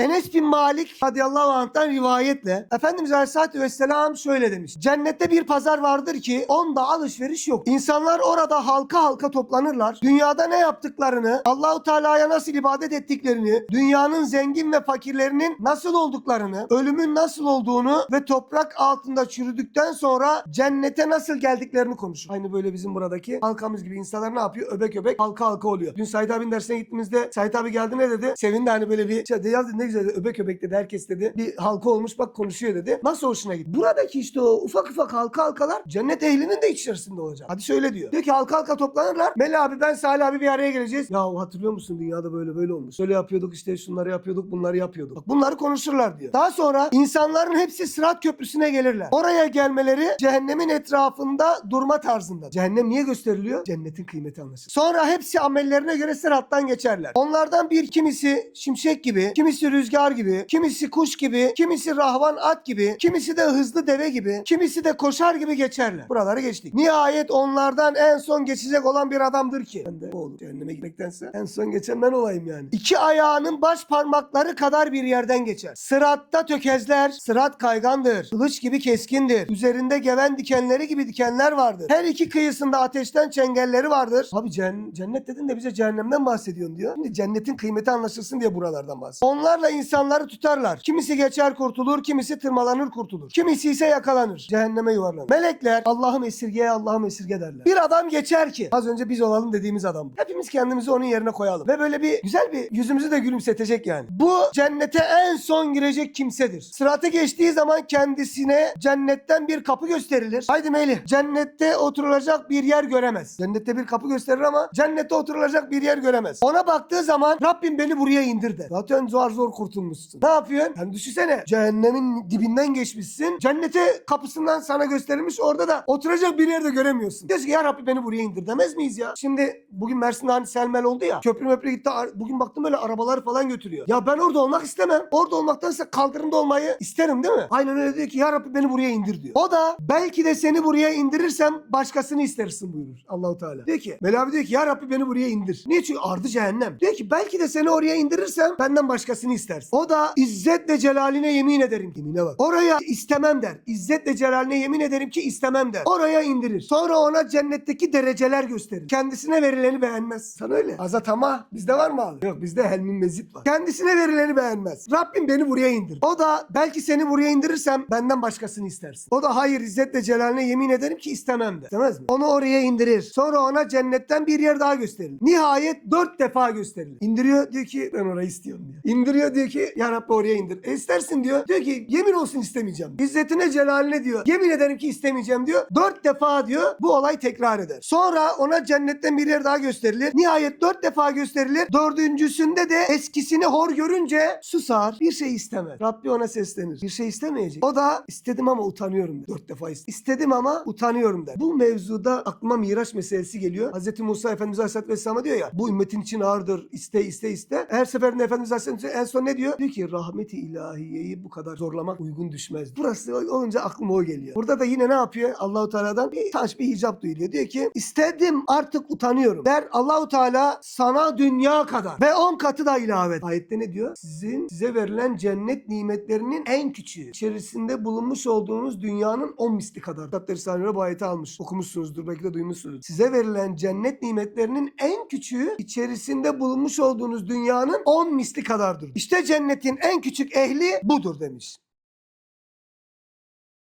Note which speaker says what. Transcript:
Speaker 1: Enes bin Malik radıyallahu anh'tan rivayetle Efendimiz Aleyhisselatü Vesselam şöyle demiş. Cennette bir pazar vardır ki onda alışveriş yok. İnsanlar orada halka halka toplanırlar. Dünyada ne yaptıklarını, Allahu Teala'ya nasıl ibadet ettiklerini, dünyanın zengin ve fakirlerinin nasıl olduklarını, ölümün nasıl olduğunu ve toprak altında çürüdükten sonra cennete nasıl geldiklerini konuşur. Aynı böyle bizim buradaki halkamız gibi insanlar ne yapıyor? Öbek öbek halka halka oluyor. Dün Said abinin dersine gittiğimizde Said abi geldi ne dedi? Sevindi hani böyle bir şey. Ya ne güzel dedi. öbek öbek dedi. Herkes dedi. Bir halka olmuş bak konuşuyor dedi. Nasıl hoşuna gitti? Buradaki işte o ufak ufak halka halkalar cennet ehlinin de içerisinde olacak. Hadi söyle diyor. Diyor ki halka halka toplanırlar. Meli abi ben Salih abi bir araya geleceğiz. Ya hatırlıyor musun dünyada böyle böyle olmuş. Şöyle yapıyorduk işte şunları yapıyorduk bunları yapıyorduk. Bak bunları konuşurlar diyor. Daha sonra insanların hepsi Sırat Köprüsü'ne gelirler. Oraya gelmeleri cehennemin etrafında durma tarzında. Cehennem niye gösteriliyor? Cennetin kıymeti anlaşılır. Sonra hepsi amellerine göre sırattan geçerler. Onlardan bir kimisi şimşek gibi, kimisi rüzgar gibi, kimisi kuş gibi, kimisi rahvan at gibi, kimisi de hızlı deve gibi, kimisi de koşar gibi geçerler. Buraları geçtik. Nihayet onlardan en son geçecek olan bir adamdır ki. Ben de o olur. Cehenneme gitmektense en son geçen ben olayım yani. İki ayağının baş parmakları kadar bir yerden geçer. Sıratta tökezler, sırat kaygandır. Kılıç gibi keskindir. Üzerinde geven dikenleri gibi dikenler vardır. Her iki kıyısında ateşten çengelleri vardır. Abi cen- cennet dedin de bize cehennemden bahsediyorsun diyor. Şimdi cennetin kıymeti anlaşılsın diye buralardan bahsediyor. Onlarla insanları tutarlar. Kimisi geçer kurtulur, kimisi tırmalanır kurtulur. Kimisi ise yakalanır. Cehenneme yuvarlanır. Melekler Allah'ım esirgeye Allah'ım esirge derler. Bir adam geçer ki az önce biz olalım dediğimiz adam. Hepimiz kendimizi onun yerine koyalım. Ve böyle bir güzel bir yüzümüzü de gülümsetecek yani. Bu cennete en son girecek kimsedir. Sıratı geçtiği zaman kendisine cennetten bir kapı gösterilir. Haydi Melih cennette oturulacak bir yer göremez. Cennette bir kapı gösterir ama cennette oturulacak bir yer göremez. Ona baktığı zaman Rabbim beni buraya indir der. Zaten zor zor kurtulmuşsun. Ne yapıyorsun? Yani düşünsene cehennemin dibinden geçmişsin. Cennete kapısından sana gösterilmiş orada da oturacak bir yerde göremiyorsun. Diyorsun ki ya Rabbi beni buraya indir demez miyiz ya? Şimdi bugün Mersin'de hani selmel oldu ya. Köprü möprü gitti. Bugün baktım böyle arabaları falan götürüyor. Ya ben orada olmak istemem. Orada olmaktansa kaldırımda olmayı isterim değil mi? Aynen öyle diyor ki ya Rabbi beni buraya indir diyor. O da belki de seni buraya indirirsem başkasını istersin buyurur Allahu Teala. Diyor ki Mevla abi diyor ki ya Rabbi beni buraya indir. Niye? Çünkü ardı cehennem. Diyor ki belki de seni oraya indirirsem benden başkasını istersin. O da izzetle celaline yemin ederim. Yemine bak. Oraya istemem der. İzzetle celaline yemin ederim ki istemem der. Oraya indirir. Sonra ona cennetteki dereceler gösterir. Kendisine verileni beğenmez. Sana öyle. Azat ama bizde var mı abi? Yok bizde helmin mezit var. Kendisine verileni beğenmez. Rabbim beni buraya indir. O da belki seni buraya indirirsem benden başkasını istersin. O da hayır izzetle celaline yemin ederim ki istemem der. İstemez mi? Onu oraya indirir. Sonra ona cennetten bir yer daha gösterilir. Nihayet dört defa gösterilir. İndiriyor diyor ki ben orayı istiyorum diyor. İndiriyor diyor ki ya Rabbi oraya indir. E istersin diyor. Diyor ki yemin olsun istemeyeceğim. İzzetine celaline diyor. Yemin ederim ki istemeyeceğim diyor. Dört defa diyor bu olay tekrar eder. Sonra ona cennetten bir yer daha gösterilir. Nihayet dört defa gösterilir. Dördüncüsünde de eskisini hor görünce susar. Bir şey istemez. Rabbi ona seslenir. Bir şey istemeyecek. O da istedim ama utanıyorum der. Dört defa ist- istedim ama utanıyorum der. Bu mevzuda aklıma miraç meselesi geliyor. Hz. Musa Efendimiz Aleyhisselatü Vesselam'a diyor ya bu ümmetin için ağırdır. iste iste iste. Her seferinde Efendimiz Aleyhisselatü Vesselam en son ne diyor? Diyor ki rahmeti ilahiyeyi bu kadar zorlamak uygun düşmez. Burası olunca aklıma o geliyor. Burada da yine ne yapıyor? Allahu Teala'dan bir taş bir hicap duyuluyor. Diyor ki istedim artık utanıyorum. Der Allahu Teala sana dünya kadar ve on katı da ilave et. Ayette ne diyor? Sizin size verilen cennet nimetlerinin en küçüğü. İçerisinde bulunmuş olduğunuz dünyanın on misli kadar. Kitapları Risale'de bu ayeti almış. Okumuşsunuzdur belki de duymuşsunuz. Size verilen cennet nimetlerinin en küçüğü içerisinde bulunmuş olduğunuz dünyanın on misli kadardır. İşte cennetin en küçük ehli budur demiş.